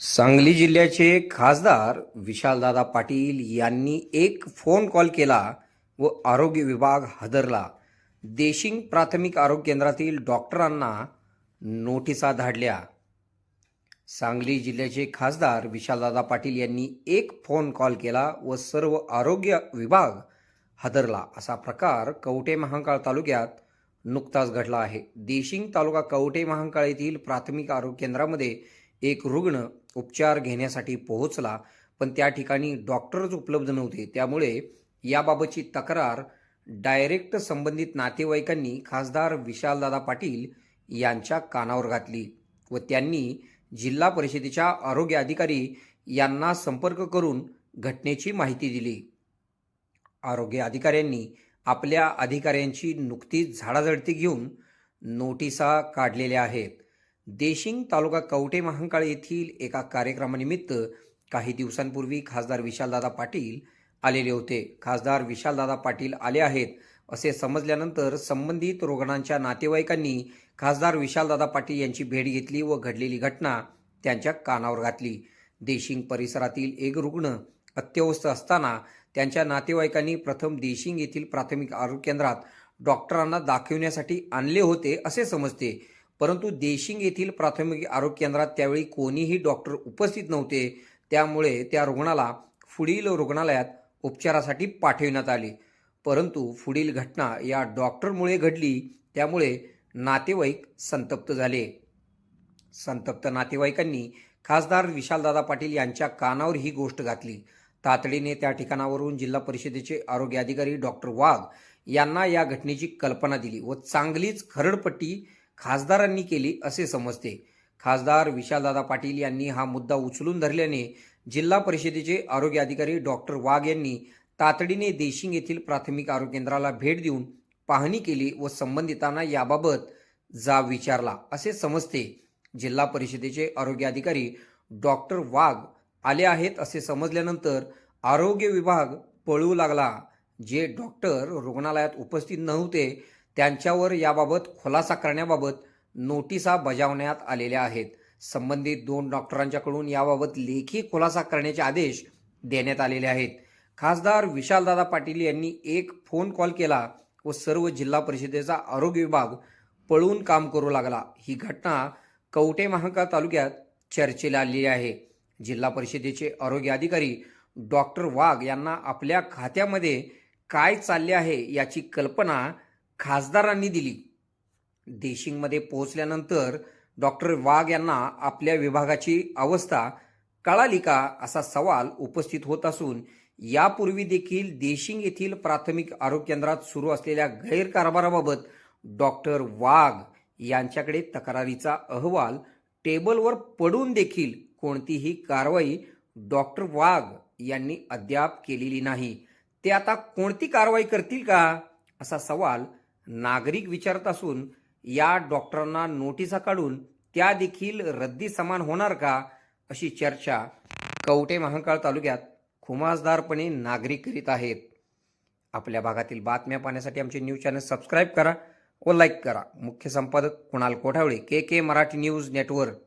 सांगली जिल्ह्याचे खासदार विशालदादा पाटील यांनी एक फोन कॉल केला व आरोग्य विभाग हादरला. देशिंग प्राथमिक आरोग्य केंद्रातील डॉक्टरांना नोटिसा धाडल्या. सांगली जिल्ह्याचे खासदार विशालदादा पाटील यांनी एक फोन कॉल केला व सर्व आरोग्य विभाग हादरला. असा प्रकार कवटे महांकाळ तालुक्यात नुकताच घडला आहे. देशिंग तालुका कवटे महांकाळ येथील प्राथमिक आरोग्य केंद्रामध्ये एक रुग्ण उपचार घेण्यासाठी पोहोचला पण त्या ठिकाणी डॉक्टरच उपलब्ध नव्हते. त्यामुळे याबाबतची तक्रार डायरेक्ट संबंधित नातेवाईकांनी खासदार विशालदादा पाटील यांच्या कानावर घातली व त्यांनी जिल्हा परिषदेच्या आरोग्य अधिकारी यांना संपर्क करून घटनेची माहिती दिली. आरोग्य अधिकाऱ्यांनी आपल्या अधिकाऱ्यांची नुकतीच झाडाझडती घेऊन नोटिसा काढलेल्या आहेत. देशिंग तालुका कवठे महांकाळ येथील एका कार्यक्रमानिमित्त काही दिवसांपूर्वी खासदार विशालदादा पाटील आलेले होते. खासदार विशालदादा पाटील आले आहेत असे समजल्यानंतर संबंधित रुग्णांच्या नातेवाईकांनी खासदार विशालदादा पाटील यांची भेट घेतली व घडलेली घटना त्यांच्या कानावर घातली. देशिंग परिसरातील एक रुग्ण अत्यवस्थ असताना त्यांच्या नातेवाईकांनी प्रथम देशिंग येथील प्राथमिक आरोग्य केंद्रात डॉक्टरांना दाखविण्यासाठी आणले होते असे समजते. परंतु देशिंग येथील प्राथमिक आरोग्य केंद्रात त्यावेळी कोणीही डॉक्टर उपस्थित नव्हते. त्यामुळे त्या रुग्णाला पुढील रुग्णालयात उपचारासाठी पाठविण्यात आले. परंतु पुढील घटना या डॉक्टरमुळे घडली. त्यामुळे नातेवाईक संतप्त झाले. संतप्त नातेवाईकांनी खासदार विशालदादा पाटील यांच्या कानावर ही गोष्ट घातली. तातडीने त्या ठिकाणावरून जिल्हा परिषदेचे आरोग्य अधिकारी डॉक्टर वाघ यांना या घटनेची कल्पना दिली व चांगलीच खरडपट्टी खासदारांनी केली असे समजते. खासदार विशालदादा पाटील यांनी हा मुद्दा उचलून धरल्याने जिल्हा परिषदेचे आरोग्य अधिकारी डॉक्टर वाघ यांनी तातडीने देशिंग येथील प्राथमिक आरोग्य केंद्राला भेट देऊन पाहणी केली व संबंधितांना याबाबत जा विचारला असे समजते. जिल्हा परिषदेचे आरोग्य अधिकारी डॉक्टर वाघ आले आहेत असे समजल्यानंतर आरोग्य विभाग पळू लागला जे डॉक्टर रुग्णालयात उपस्थित नव्हते त्यांच्यावर याबाबत खुलासा करण्याबाबत नोटिसा बजावण्यात आलेल्या आहेत. संबंधित दोन डॉक्टरांच्याकडून याबाबत लेखी खुलासा करण्याचे आदेश देण्यात आलेले आहेत. खासदार विशालदादा पाटील यांनी एक फोन कॉल केला व सर्व जिल्हा परिषदेचा आरोग्य विभाग पळून काम करू लागला. ही घटना कवटे महांकाळ तालुक्यात चर्चेला आलेली आहे. जिल्हा परिषदेचे आरोग्य अधिकारी डॉक्टर वाघ यांना आपल्या खात्यामध्ये काय चालले आहे याची कल्पना खासदारांनी दिली. देशिंगमध्ये पोहोचल्यानंतर डॉक्टर वाघ यांना आपल्या विभागाची अवस्था कळाली का असा सवाल उपस्थित होत असून यापूर्वी देखील देशिंग येथील प्राथमिक आरोग्य केंद्रात सुरू असलेल्या गैरकारभाराबाबत डॉक्टर वाघ यांच्याकडे तक्रारीचा अहवाल टेबलवर पडून देखील कोणतीही कारवाई डॉक्टर वाघ यांनी अद्याप केलेली नाही. ते आता कोणती कारवाई करतील का? असा सवाल नागरिक विचारत असून या डॉक्टरांना नोटिसा काढून त्या देखील रद्दी समान होणार का अशी चर्चा कवटे महांकाळ तालुक्यात खुमासदारपणे नागरिक करीत आहेत. आपल्या भागातील बातम्या पाहण्यासाठी आमचे न्यूज चॅनल सबस्क्राईब करा व लाईक करा. मुख्य संपादक Kunal Kothawale K K Marathi news network.